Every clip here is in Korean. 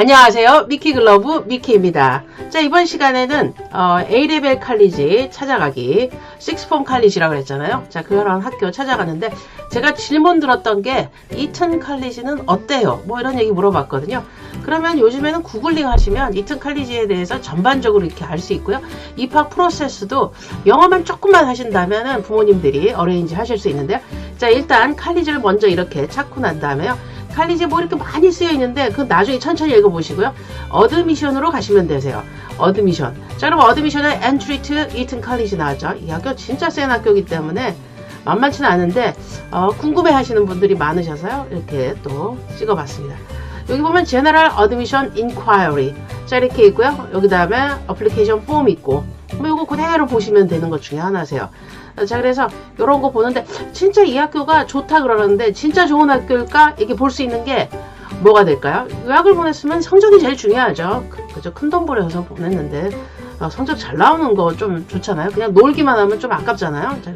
안녕하세요. 미키 글러브 미키입니다. 자, 이번 시간에는 어, A레벨 칼리지 찾아가기, 식스폼 칼리지라고 그랬잖아요. 자, 그런 학교 찾아가는데 제가 질문 들었던 게 이튼 칼리지는 어때요? 뭐 이런 얘기 물어봤거든요. 그러면 요즘에는 구글링 하시면 이튼 칼리지에 대해서 전반적으로 이렇게 알 수 있고요. 입학 프로세스도 영어만 조금만 하신다면 부모님들이 어레인지 하실 수 있는데요. 자, 일단 칼리지를 먼저 이렇게 찾고 난 다음에요. 칼리지 뭐 이렇게 많이 쓰여 있는데 그건 나중에 천천히 읽어보시고요. 어드미션으로 가시면 되세요. 어드미션. 자, 그럼 어드미션에 entry to Eton College 나왔죠. 이 학교 진짜 센 학교이기 때문에 만만치는 않은데 어, 궁금해 하시는 분들이 많으셔서요. 이렇게 또 찍어봤습니다. 여기 보면 General Admission Inquiry 자 이렇게 있고요. 여기 다음에 Application Form 있고 뭐 이거 그대로 보시면 되는 것 중에 하나세요. 자 그래서 이런 거 보는데 진짜 이 학교가 좋다 그러는데 진짜 좋은 학교일까 이게 볼 수 있는 게 뭐가 될까요? 유학을 보냈으면 성적이 제일 중요하죠. 그- 그죠? 큰돈 벌여서 보냈는데 어, 성적 잘 나오는 거 좀 좋잖아요. 그냥 놀기만 하면 좀 아깝잖아요. 자,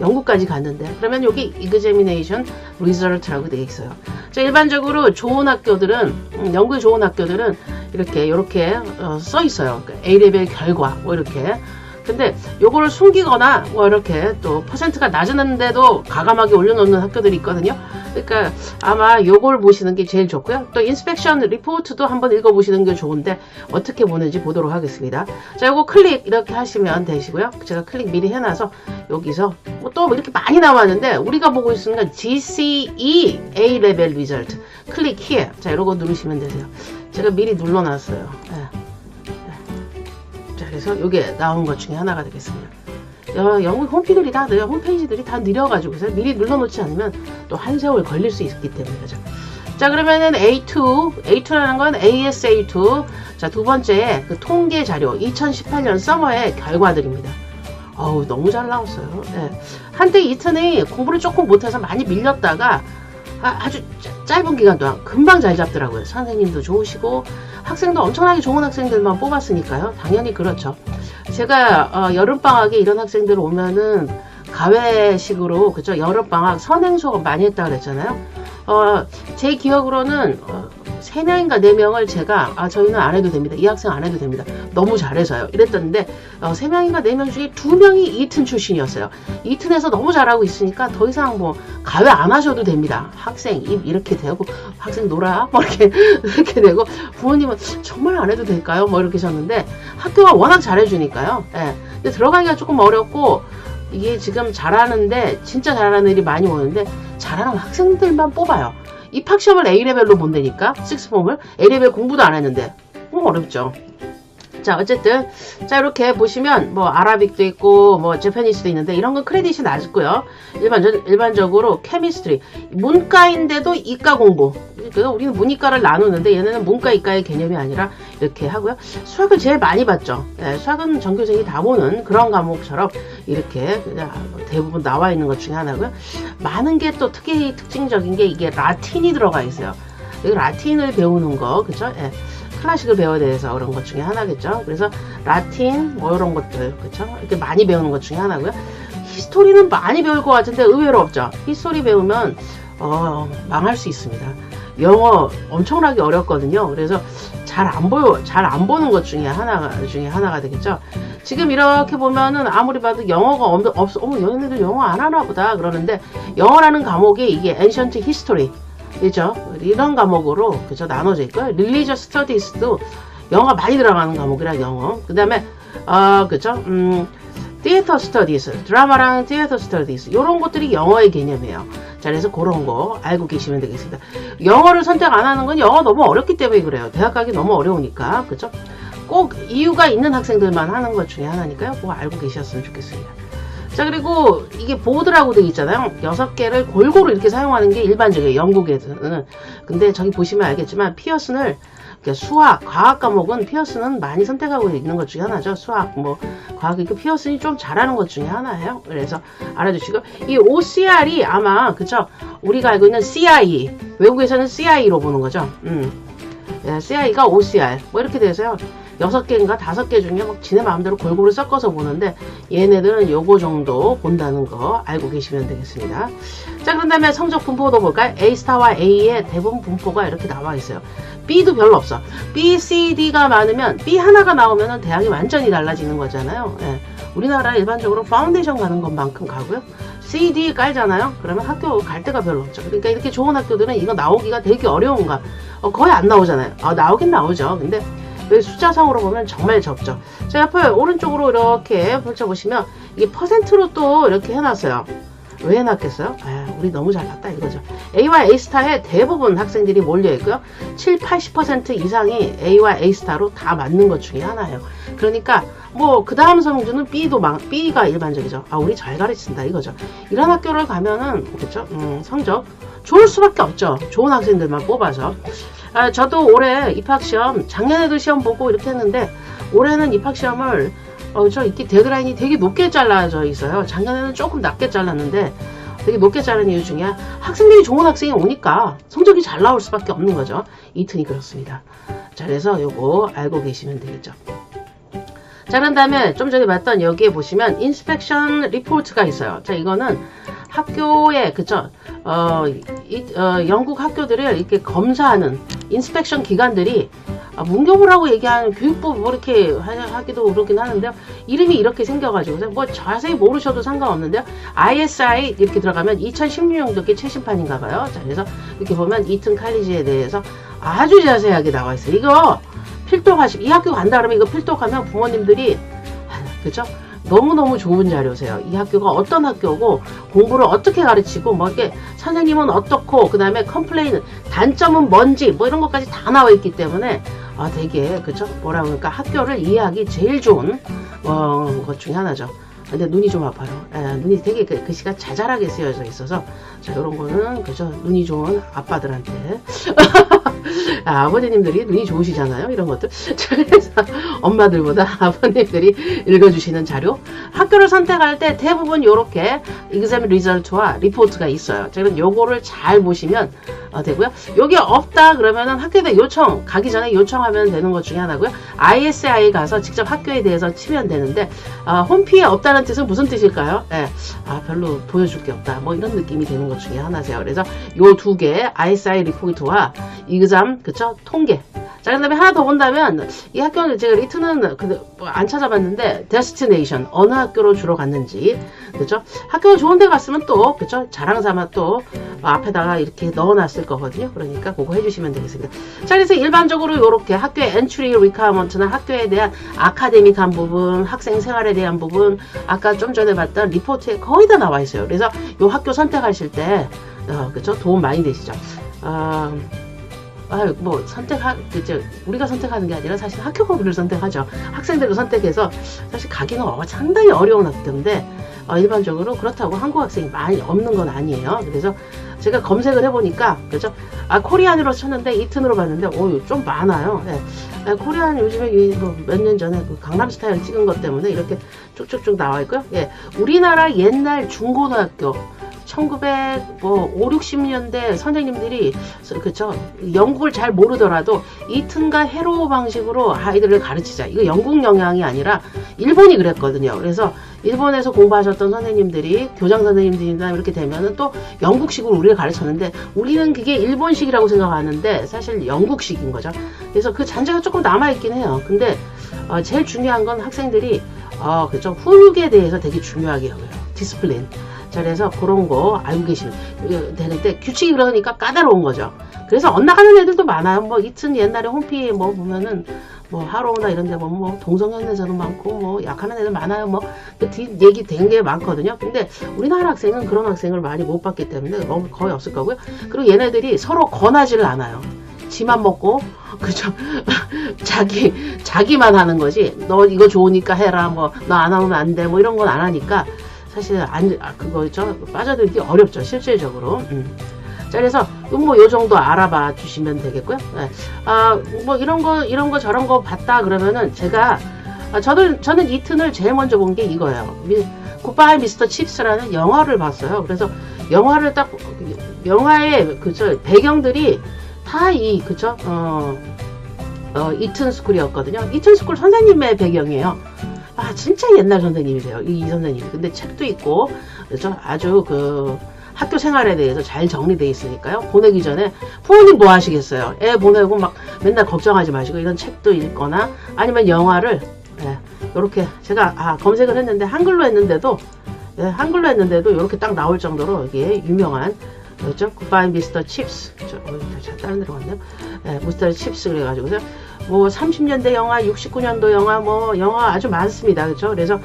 영국까지 갔는데 그러면 여기 examination result라고 되어 있어요. 자, 일반적으로 좋은 학교들은 음, 영국의 좋은 학교들은 이렇게 이렇게 어, 써 있어요. 그러니까 A 레벨 결과 뭐 이렇게. 근데 요거를 숨기거나 뭐 이렇게 또 퍼센트가 낮은데도 가감하게 올려놓는 학교들이 있거든요. 그러니까 아마 요걸 보시는 게 제일 좋고요. 또 인스펙션 리포트도 한번 읽어보시는 게 좋은데 어떻게 보는지 보도록 하겠습니다. 자, 요거 클릭 이렇게 하시면 되시고요. 제가 클릭 미리 해놔서 여기서 뭐 또 이렇게 많이 나왔는데 우리가 보고 있는 건 GCE A 레벨 리절트 클릭 here. 자, 이러고 누르시면 되세요. 제가 미리 눌러놨어요. 네. 자, 그래서 이게 나온 것 중에 하나가 되겠습니다. 어, 영국 홈피들이 다 홈페이지들이 다 느려가지고 서 미리 눌러놓지 않으면 또 한 세월 걸릴 수 있기 때문에 그죠. 자 그러면은 A2, A2라는 건 ASA2. 자 두 번째 그 통계 자료 2018년 서머의 결과들입니다. 어우 너무 잘 나왔어요. 네. 한때 이튼이 공부를 조금 못해서 많이 밀렸다가 아, 주 짧은 기간 동안 금방 잘 잡더라고요. 선생님도 좋으시고 학생도 엄청나게 좋은 학생들만 뽑았으니까요. 당연히 그렇죠. 제가 어, 여름방학에 이런 학생들 오면은 가외식으로 그죠 여름방학 선행 수업 많이 했다 그랬잖아요. 어, 제 기억으로는 어, 3명인가 4명을 제가 아 저희는 안 해도 됩니다. 이 학생 안 해도 됩니다. 너무 잘해서요. 이랬던데 어, 3명인가 4명 중에 2명이 이튼 출신이었어요. 이튼에서 너무 잘하고 있으니까 더 이상 뭐 가외 안 하셔도 됩니다. 학생 입 이렇게 되고 학생 놀아 뭐 이렇게 이렇게 되고 부모님은 정말 안 해도 될까요? 뭐 이렇게 하셨는데 학교가 워낙 잘해주니까요. 예. 근데 들어가기가 조금 어렵고 이게 지금 잘하는데 진짜 잘하는 애들이 많이 오는데 잘하는 학생들만 뽑아요. 입학 시험을 A 레벨로 본다니까 식스폼을 A 레벨 공부도 안 했는데 어, 어렵죠. 자 어쨌든 자 이렇게 보시면 뭐 아라빅도 있고 뭐 재패니스도 있는데 이런 건 크레딧이 낮고요. 일반적 일반적으로 케미스트리 문과인데도 이과 공부. 그러니까 우리는 문이과를 나누는데 얘네는 문과 이과의 개념이 아니라 이렇게 하고요. 수학을 제일 많이 봤죠. 네, 수학은 전교생이 다 보는 그런 과목처럼 이렇게 그냥 대부분 나와 있는 것 중에 하나고요. 많은 게 또 특히 특징적인 게 이게 라틴이 들어가 있어요. 이 라틴을 배우는 거, 그죠? 예. 클래식을 배워야 돼서 그런 것 중에 하나겠죠. 그래서 라틴 뭐 이런 것들 그렇죠. 이렇게 많이 배우는 것 중에 하나고요. 히스토리는 많이 배울 것 같은데 의외로 없죠. 히스토리 배우면 어, 망할 수 있습니다. 영어 엄청나게 어렵거든요. 그래서 잘 안 보여, 잘 안 보는 것 중에 하나가 중에 하나가 되겠죠. 지금 이렇게 보면은 아무리 봐도 영어가 없, 없어, 어머 얘네들 영어 안 하나 보다 그러는데 영어라는 과목이 이게 ancient history 그죠? 이런 과목으로 그죠 나눠져 있고요. Religious Studies도 영어가 많이 들어가는 과목이라 영어. 그 다음에 어 그죠? 음 Theater Studies 드라마랑 Theater Studies 이런 것들이 영어의 개념이에요. 자 그래서 그런 거 알고 계시면 되겠습니다. 영어를 선택 안 하는 건 영어 너무 어렵기 때문에 그래요. 대학 가기 너무 어려우니까 그죠? 꼭 이유가 있는 학생들만 하는 것 중에 하나니까요. 그거 알고 계셨으면 좋겠습니다. 자 그리고 이게 보드라고 되어 있잖아요. 여섯 개를 골고루 이렇게 사용하는 게 일반적이에요 영국에서는. 근데 저기 보시면 알겠지만 피어슨을 수학 과학 과목은 피어슨은 많이 선택하고 있는 것 중에 하나죠. 수학 뭐 과학 이렇게 피어슨이 좀 잘하는 것 중에 하나예요. 그래서 알아주시고. 이 OCR이 아마 그쵸? 우리가 알고 있는 CI 외국에서는 CI로 보는 거죠. 음. 예, CI가 OCR 뭐 이렇게 돼서요 여섯 개인가 다섯 개 중에 막 지네 마음대로 골고루 섞어서 보는데 얘네들은 요거 정도 본다는 거 알고 계시면 되겠습니다. 자, 그런 다음에 성적 분포도 볼까요? A 스타와 A의 대부분 분포가 이렇게 나와 있어요. B도 별로 없어. B, C, D가 많으면 B 하나가 나오면 대학이 완전히 달라지는 거잖아요. 예. 우리나라 일반적으로 파운데이션 가는 것만큼 가고요. C, D 깔잖아요. 그러면 학교 갈 데가 별로 없죠. 그러니까 이렇게 좋은 학교들은 이거 나오기가 되게 어려운가. 어, 거의 안 나오잖아요. 아, 나오긴 나오죠. 근데 숫자상으로 보면 정말 적죠. 자, 옆에 오른쪽으로 이렇게 펼쳐보시면 이게 퍼센트로 또 이렇게 해놨어요. 왜 해놨겠어요? 아, 우리 너무 잘 봤다 이거죠. A와 A스타에 대부분 학생들이 몰려있고요. 7, 80% 이상이 A와 A스타로 다 맞는 것 중에 하나예요. 그러니까 뭐 그 다음 성주는 B도 막 B가 일반적이죠. 아 우리 잘 가르친다 이거죠. 이런 학교를 가면은 그렇죠. 음, 성적 좋을 수밖에 없죠. 좋은 학생들만 뽑아서. 아, 저도 올해 입학시험 작년에도 시험 보고 이렇게 했는데 올해는 입학시험을 어, 저 이렇게 데드라인이 되게 높게 잘라져 있어요. 작년에는 조금 낮게 잘랐는데 되게 높게 자른 이유 중에 학생들이 좋은 학생이 오니까 성적이 잘 나올 수밖에 없는 거죠. 이 튼이 그렇습니다. 자, 그래서 요거 알고 계시면 되겠죠. 자, 그런 다음에 좀 전에 봤던 여기에 보시면 인스펙션 리포트가 있어요. 자, 이거는 학교에, 그쵸, 어, 이, 어, 영국 학교들을 이렇게 검사하는 인스펙션 기관들이 아, 문교부라고 얘기하는 교육부 뭐 이렇게 하- 하기도 그렇긴 하는데요. 이름이 이렇게 생겨가지고 뭐 자세히 모르셔도 상관없는데요. ISI 이렇게 들어가면 2016년도께 최신판인가 봐요. 자, 그래서 이렇게 보면 이튼 칼리지에 대해서 아주 자세하게 나와 있어요. 이거 필독하시, 이 학교 간다 그러면 이거 필독하면 부모님들이 아, 그죠? 너무너무 좋은 자료세요. 이 학교가 어떤 학교고 공부를 어떻게 가르치고 뭐 이렇게 선생님은 어떻고 그 다음에 컴플레인 단점은 뭔지 뭐 이런 것까지 다 나와 있기 때문에 아 되게 그죠 뭐라 그럴까 학교를 이해하기 제일 좋은 어, 것 중에 하나죠. 근데 눈이 좀 아파요. 예, 눈이 되게 그, 글씨가 자잘하게 쓰여져 있어서 자 이런 거는 그죠 눈이 좋은 아빠들한테 아, 아버지님들이 눈이 좋으시잖아요. 이런 것들. 자, 그래서 엄마들보다 아버님들이 읽어주시는 자료. 학교를 선택할 때 대부분 이렇게 exam result와 리포트가 있어요. 자, 그럼 요거를 잘 보시면 어, 되고요. 여기 없다 그러면은 학교에 요청 가기 전에 요청하면 되는 것 중에 하나고요. ISI 가서 직접 학교에 대해서 치면 되는데 어, 홈피에 없다는 뜻은 무슨 뜻일까요? 예, 아 별로 보여줄 게 없다. 뭐 이런 느낌이 되는 것 중에 하나세요. 그래서 요 두 개 ISI 리포트와 exam 그쵸 통계. 자, 그 다음에 하나 더 본다면, 이 학교는 제가 리트는 그, 뭐안 찾아봤는데, 데스티네이션, 어느 학교로 주로 갔는지, 그죠? 학교가 좋은 데 갔으면 또, 그죠? 자랑 삼아 또, 어, 앞에다가 이렇게 넣어놨을 거거든요. 그러니까 그거 해주시면 되겠습니다. 자, 그래서 일반적으로 이렇게 학교의 엔트리 리카먼트나 학교에 대한 아카데믹한 부분, 학생 생활에 대한 부분, 아까 좀 전에 봤던 리포트에 거의 다 나와 있어요. 그래서 이 학교 선택하실 때, 어, 그죠? 도움 많이 되시죠. 어, 아유, 뭐, 선택하, 이제, 우리가 선택하는 게 아니라 사실 학교가 우리를 선택하죠. 학생들을 선택해서 사실 가기는 어- 상당히 어려운 학교인데, 어, 일반적으로 그렇다고 한국 학생이 많이 없는 건 아니에요. 그래서 제가 검색을 해보니까, 그죠? 아, 코리안으로 쳤는데, 이튼으로 봤는데, 오, 좀 많아요. 네. 아, 코리안 요즘에 뭐 몇년 전에 그 강남 스타일 찍은 것 때문에 이렇게 쭉쭉쭉 나와 있고요. 예. 우리나라 옛날 중고등학교, 1900, 뭐, 5, 60년대 선생님들이, 그쵸. 영국을 잘 모르더라도 이튼과 해로 방식으로 아이들을 가르치자. 이거 영국 영향이 아니라 일본이 그랬거든요. 그래서 일본에서 공부하셨던 선생님들이, 교장 선생님들이나 이렇게 되면은 또 영국식으로 우리를 가르쳤는데, 우리는 그게 일본식이라고 생각하는데, 사실 영국식인 거죠. 그래서 그 잔재가 조금 남아있긴 해요. 근데, 어, 제일 중요한 건 학생들이, 어, 그죠. 훈육에 대해서 되게 중요하게 여겨요. 디스플린. 자, 그래서 그런 거 알고 계시면 되는데 규칙이 그러니까 까다로운 거죠. 그래서 엇나가는 애들도 많아요. 뭐 이튼 옛날에 홈피 뭐 보면은 뭐 하로우나 이런 데 보면 뭐 동성연애자도 많고 뭐 약하는 애들 많아요. 뭐그 뒤 얘기 된 게 많거든요. 근데 우리나라 학생은 그런 학생을 많이 못 봤기 때문에 너무 거의 없을 거고요. 그리고 얘네들이 서로 권하지를 않아요. 지만 먹고 그죠 자기 자기만 하는 거지 너 이거 좋으니까 해라 뭐 너 안 하면 안 돼 뭐 이런 건 안 하니까 사실 안 아, 그거 죠? 빠져들기 어렵죠 실질적으로. 음. 자 그래서 뭐 요 정도 알아봐 주시면 되겠고요. 네. 아뭐 이런 거 이런 거 저런 거 봤다 그러면은 제가 아, 저는 저는 이 튼을 제일 먼저 본 게 이거예요. 미, 굿바이 미스터 칩스라는 영화를 봤어요. 그래서 영화를 딱 영화의 그저 배경들이 다 이 그죠 어, 어 이튼 스쿨이었거든요. 이튼 스쿨 선생님의 배경이에요 아 진짜 옛날 선생님이세요 이, 이 선생님이 근데 책도 있고 그죠 아주 그 학교 생활에 대해서 잘 정리되어 있으니까요. 보내기 전에 부모님 뭐 하시겠어요? 애 보내고 막 맨날 걱정하지 마시고 이런 책도 읽거나 아니면 영화를 이렇게 제가 아, 검색을 했는데 한글로 했는데도 예, 한글로 했는데도 이렇게 딱 나올 정도로 이게 유명한 그렇죠? 굿바이 미스터 칩스 저, 어, 잘 다른 데로 갔네요. 예, 미스터 칩스 그래가지고서 뭐 30년대 영화, 69년도 영화 뭐 영화 아주 많습니다. 그렇죠? 그래서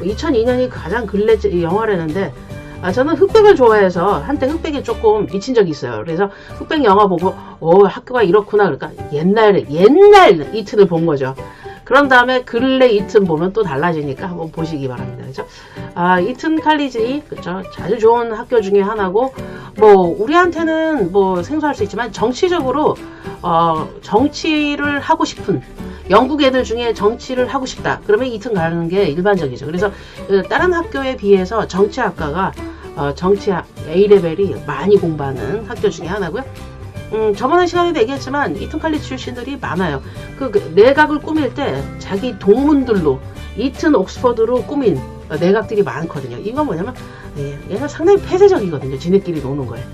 2002년이 가장 근래 영화라는데 아, 저는 흑백을 좋아해서 한때 흑백에 조금 미친 적이 있어요. 그래서 흑백 영화 보고 오 학교가 이렇구나 그러니까 옛날에 옛날 이틀을 본 거죠. 그런 다음에 근래 이튼 보면 또 달라지니까 한번 보시기 바랍니다. 그죠? 아, 이튼 칼리지, 그죠? 아주 좋은 학교 중에 하나고, 뭐, 우리한테는 뭐 생소할 수 있지만, 정치적으로, 어, 정치를 하고 싶은, 영국 애들 중에 정치를 하고 싶다. 그러면 이튼 가는 게 일반적이죠. 그래서 그 다른 학교에 비해서 정치학과가 어, 정치 A레벨이 많이 공부하는 학교 중에 하나고요. 음, 저번에 시간에도 얘기했지만 이튼 칼리지 출신들이 많아요. 그, 그 내각을 꾸밀 때 자기 동문들로 이튼 옥스퍼드로 꾸민 내각들이 많거든요. 이건 뭐냐면 예, 얘가 상당히 폐쇄적이거든요. 지네끼리 노는 거예요.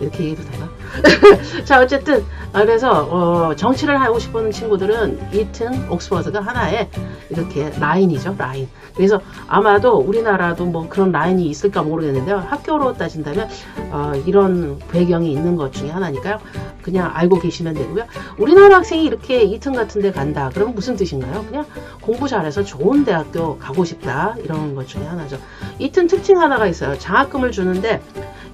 이렇게 얘기해도 되나? 자 어쨌든 아, 그래서 어, 정치를 하고 싶은 친구들은 이튼 옥스퍼드가 하나의 이렇게 라인이죠 라인. 그래서 아마도 우리나라도 뭐 그런 라인이 있을까 모르겠는데요. 학교로 따진다면 어, 이런 배경이 있는 것 중에 하나니까요. 그냥 알고 계시면 되고요. 우리나라 학생이 이렇게 이튼 같은 데 간다. 그러면 무슨 뜻인가요? 그냥 공부 잘해서 좋은 대학교 가고 싶다. 이런 것 중에 하나죠. 이튼 특징 하나가 있어요. 장학금을 주는데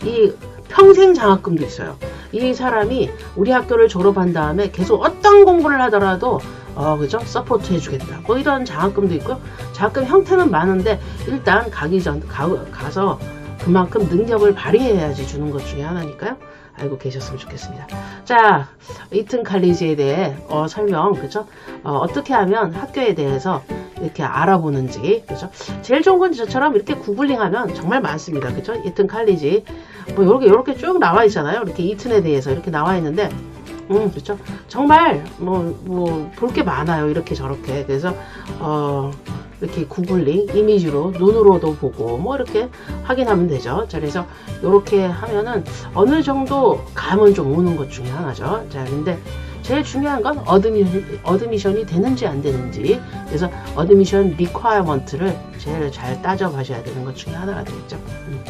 이 평생 장학금도 있어요. 이 사람이 우리 학교를 졸업한 다음에 계속 어떤 공부를 하더라도 어 그죠? 서포트 해주겠다 뭐 이런 장학금도 있고 장학금 형태는 많은데 일단 가기 전 가, 가서 그만큼 능력을 발휘해야지 주는 것 중에 하나니까요. 알고 계셨으면 좋겠습니다. 자 이튼 칼리지에 대해 어, 설명 그죠? 어, 떻게 하면 학교에 대해서 이렇게 알아보는지 그죠 제일 좋은 건 저처럼 이렇게 구글링 하면 정말 많습니다 그죠 이튼 칼리지 뭐 이렇게 이렇게 쭉 나와 있잖아요. 이렇게 이튼에 대해서 이렇게 나와 있는데 음 그렇죠. 정말 뭐 뭐 볼 게 많아요. 이렇게 저렇게 그래서 어 이렇게 구글링 이미지로 눈으로도 보고 뭐 이렇게 확인하면 되죠. 자 그래서 이렇게 하면은 어느 정도 감은 좀 오는 것 중에 하나죠. 자 근데 제일 중요한 건 어드미션, 어드미션이 되는지 안 되는지 그래서 어드미션 리퀘어먼트를 제일 잘 따져봐셔야 되는 것 중에 하나가 되겠죠. 음.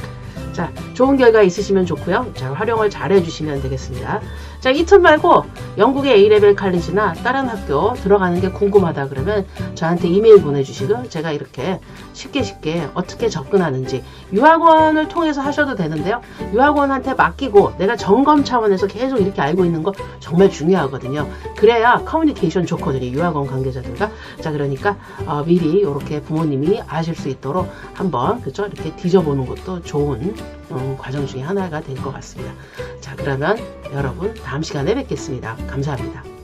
자, 좋은 결과 있으시면 좋고요. 자, 활용을 잘 해주시면 되겠습니다. 자, 이틀 말고 영국의 A레벨 칼리지나 다른 학교 들어가는 게 궁금하다 그러면 저한테 이메일 보내주시고 제가 이렇게 쉽게 쉽게 어떻게 접근하는지 유학원을 통해서 하셔도 되는데요. 유학원한테 맡기고 내가 점검 차원에서 계속 이렇게 알고 있는 거 정말 중요하거든요. 그래야 커뮤니케이션 좋거든요. 유학원 관계자들과. 자, 그러니까 어, 미리 이렇게 부모님이 아실 수 있도록 한번 그죠? 이렇게 뒤져보는 것도 좋은 음, 과정 중에 하나가 될 것 같습니다. 자, 그러면 여러분 다음 시간에 뵙겠습니다. 감사합니다.